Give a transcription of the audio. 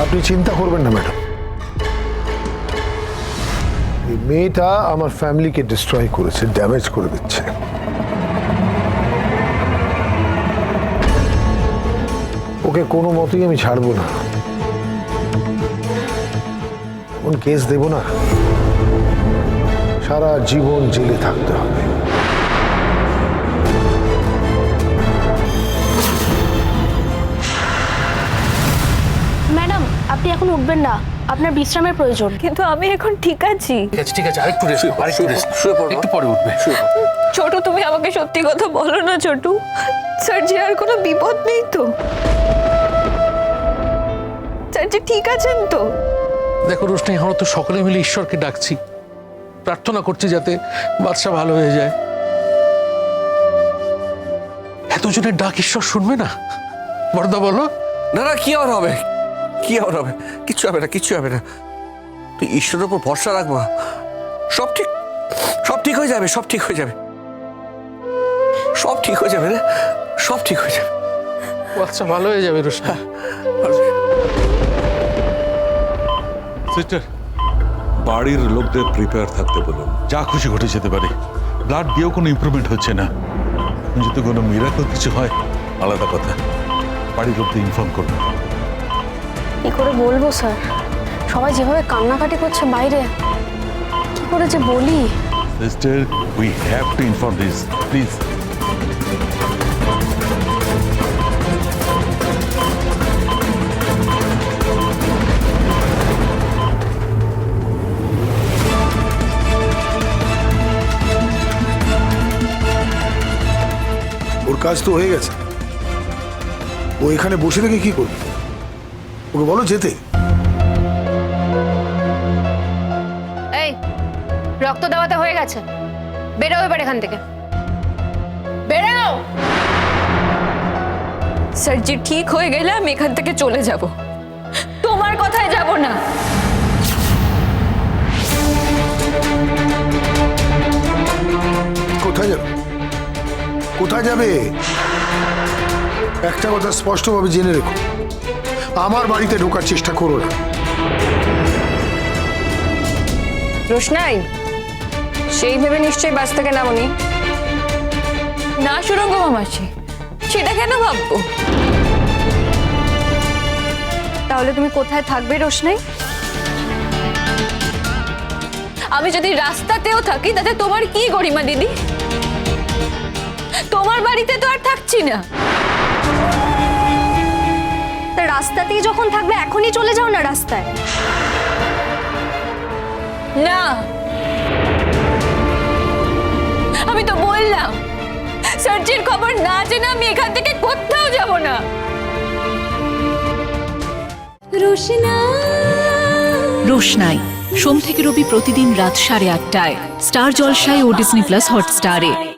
আপনি চিন্তা করবেন না, ম্যাডাম। এই মেয়েটা আমার ফ্যামিলিকে ডিস্ট্রয় করেছে ড্যামেজ করে দিচ্ছে। ওকে কোনো মতেই আমি ছাড়বো না। কোন কেস দেব না? সারা জীবন জেলে থাকতে হবে। আপনি এখন উঠবেন না। আপনার বিশ্রামের প্রয়োজন। কিন্তু আমি এখন ঠিক আছি। ঠিক আছে ঠিক আছে আরেকটু রেস্ট আরেকটু রেস্ট শুয়ে পড়ো, একটু পরে উঠবে। ছোট তুমি আমাকে সত্যি কথা বলো না ছোটু। স্যারজি আর কোনো বিপদ নেই তো? স্যারজি ঠিক আছেন তো? দেখো রোশনি আমরা তো সকলে মিলে ঈশ্বরকে ডাকছি। প্রার্থনা করছি যাতে বাদশা ভালো হয়ে যায়। এতজনের ডাক ঈশ্বর শুনবে না? বরদা বলো। না না কি আর হবে? কি আর হবে? কিচ্ছু হবে না কিচ্ছু হবে না। তুই ঈশ্বরের উপর ভরসা রাখব সব ঠিক সব ঠিক হয়ে যাবে সব ঠিক হয়ে যাবে। সব ঠিক হয়ে যাবে রে সব ঠিক হয়ে যাবে। বাচ্চা ভালো হয়ে যাবে রোশনি সিস্টার বাড়ির লোকদের প্রিপেয়ার থাকতে বলুন। যা খুশি ঘটে যেতে পারে। ব্লাড দিয়েও কোনো ইমপ্রুভমেন্ট হচ্ছে না। যদি কোনো মিরাকল কিছু হয় আলাদা কথা। বাড়ির লোকদের ইনফর্ম করুন। কি করে বলব স্যার? সবাই যেভাবে কান্নাকাটি করছে বাইরে কি করে যে বলি? Sister we have to inform this please ওর কাজ তো হয়ে গেছে। ও এখানে বসে থেকে কি করবে? ওকে বলো যেতে। এই রক্ত দেওয়াতে হয়ে গেছে। বেরো এবার এখান থেকে। বেরো স্যারজি ঠিক হয়ে গেলে আমি এখান থেকে চলে যাব। তোমার কথায় যাব না। কোথায় যাবে? কোথায় যাবে? একটা কথা স্পষ্টভাবে জেনে রেখো। আমার বাড়িতে ঢোকার চেষ্টা করো না। রোশনাই সেই ভেবে নিশ্চয়ই বাস থেকে নামনি। না সুরঙ্গ মামাসি সেটা কেন ভাববো? তাহলে তুমি কোথায় থাকবে রোশনাই? আমি যদি রাস্তাতেও থাকি তাতে তোমার কি গরিমা দিদি? তোমার বাড়িতে তো আর থাকছি না। রাস্তাতেই যখন থাকবে এখনই চলে যাও না রাস্তায়। না। আমি তো বললাম সার্জির খবর না জেনে আমি এখান থেকে কোথাও যাব না। রোশনাই সোম থেকে রবি প্রতিদিন রাত সাড়ে আটটায়। স্টার জলসায় ও ডিসনি প্লাস হটস্টারে।